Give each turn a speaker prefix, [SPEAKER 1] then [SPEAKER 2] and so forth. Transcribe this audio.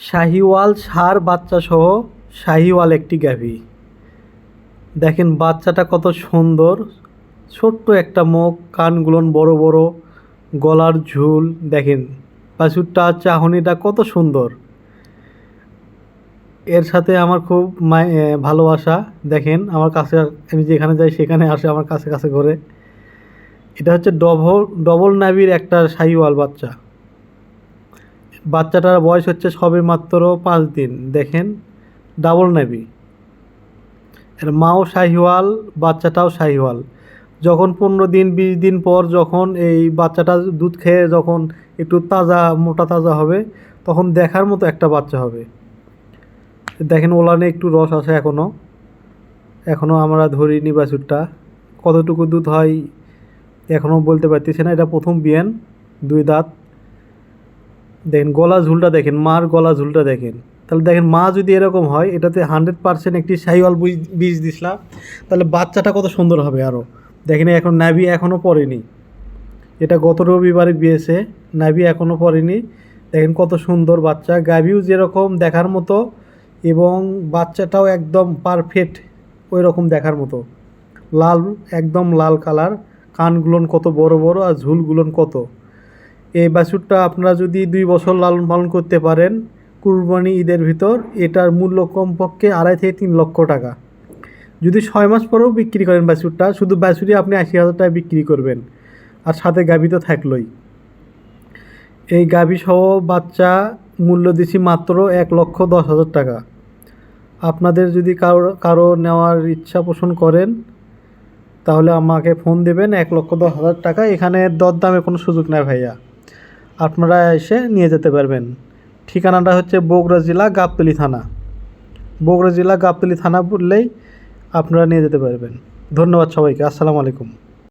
[SPEAKER 1] শাহিওয়াল ষাঁড় বাচ্চা সহ শাহিওয়াল একটি গাভী দেখেন বাচ্চাটা কত সুন্দর, ছোট্ট একটা মুখ, কানগুলোন বড় বড়, গলার ঝুল, দেখেন বাছুরটা, চাহনিটা কত সুন্দর। এর সাথে আমার খুব ভালোবাসা, দেখেন আমার কাছে, আমি যেখানে যাই সেখানে আসে আমার কাছে কাছে ঘরে। এটা হচ্ছে ডবল ডবল নাভির একটা শাহিওয়াল বাচ্চা। বাচ্চাটার বয়স হচ্ছে সবে মাত্র পাঁচ দিন। দেখেন, ডাবল নেভি। এর মাও শাহিওয়াল, বাচ্চাটাও শাহিওয়াল। যখন পনেরো দিন, বিশ দিন পর যখন এই বাচ্চাটা দুধ খেয়ে যখন একটু তাজা, মোটা তাজা হবে, তখন দেখার মতো একটা বাচ্চা হবে। দেখেন, ওলানে একটু রস আছে এখনও এখনও আমরা ধরিনি বাছুরটা। কতটুকু দুধ হয় এখনও বলতে পারতেছি না। এটা প্রথম বিয়ান, দুই দাঁত। দেখেন গলা ঝুলটা দেখেন, মার গলা ঝুলটা দেখেন। তাহলে দেখেন মা যদি এরকম হয়, এটাতে হান্ড্রেড পার্সেন্ট একটি সাইওয়াল বীজ দিছিলাম, তাহলে বাচ্চাটা কত সুন্দর হবে আরও দেখেন এখন নাভি এখনও পড়েনি। এটা গত রবিবারে বিয়েছে, নাভি এখনও পড়েনি। দেখেন কত সুন্দর বাচ্চা। গাভিও যেরকম দেখার মতো এবং বাচ্চাটাও একদম পারফেক্ট ওই রকম দেখার মতো। লাল, একদম লাল কালার। কানগুলোন কত বড় বড় আর ঝুলগুলোন কত। এই বাছুরটা আপনারা যদি দুই বছর লালন পালন করতে পারেন কুরবানি ঈদের ভিতর, এটার মূল্য কমপক্ষে আড়াই থেকে তিন লক্ষ টাকা। যদি ছয় মাস পরেও বিক্রি করেন বাছুরটা, শুধু বাছুরই আপনি আশি হাজার টাকা বিক্রি করবেন। আর সাথে গাভী তো থাকলোই। এই গাভী সহ বাচ্চা মূল্য দিছি মাত্র এক লক্ষ দশ হাজার টাকা। আপনাদের যদি কারও কারও নেওয়ার ইচ্ছা পোষণ করেন, তাহলে আমাকে ফোন দেবেন, এক লক্ষ দশ হাজার টাকা। এখানে দরদামে কোনো সুযোগ নেই ভাইয়া। আপনারা এসে নিয়ে যেতে পারবেন। ঠিকানাটা হচ্ছে বগুড়া জেলা গাবতলি থানা। বগুড়া জেলা গাবতলি থানা বললেই আপনারা নিয়ে যেতে পারবেন। ধন্যবাদ সবাইকে। আসসালামু আলাইকুম।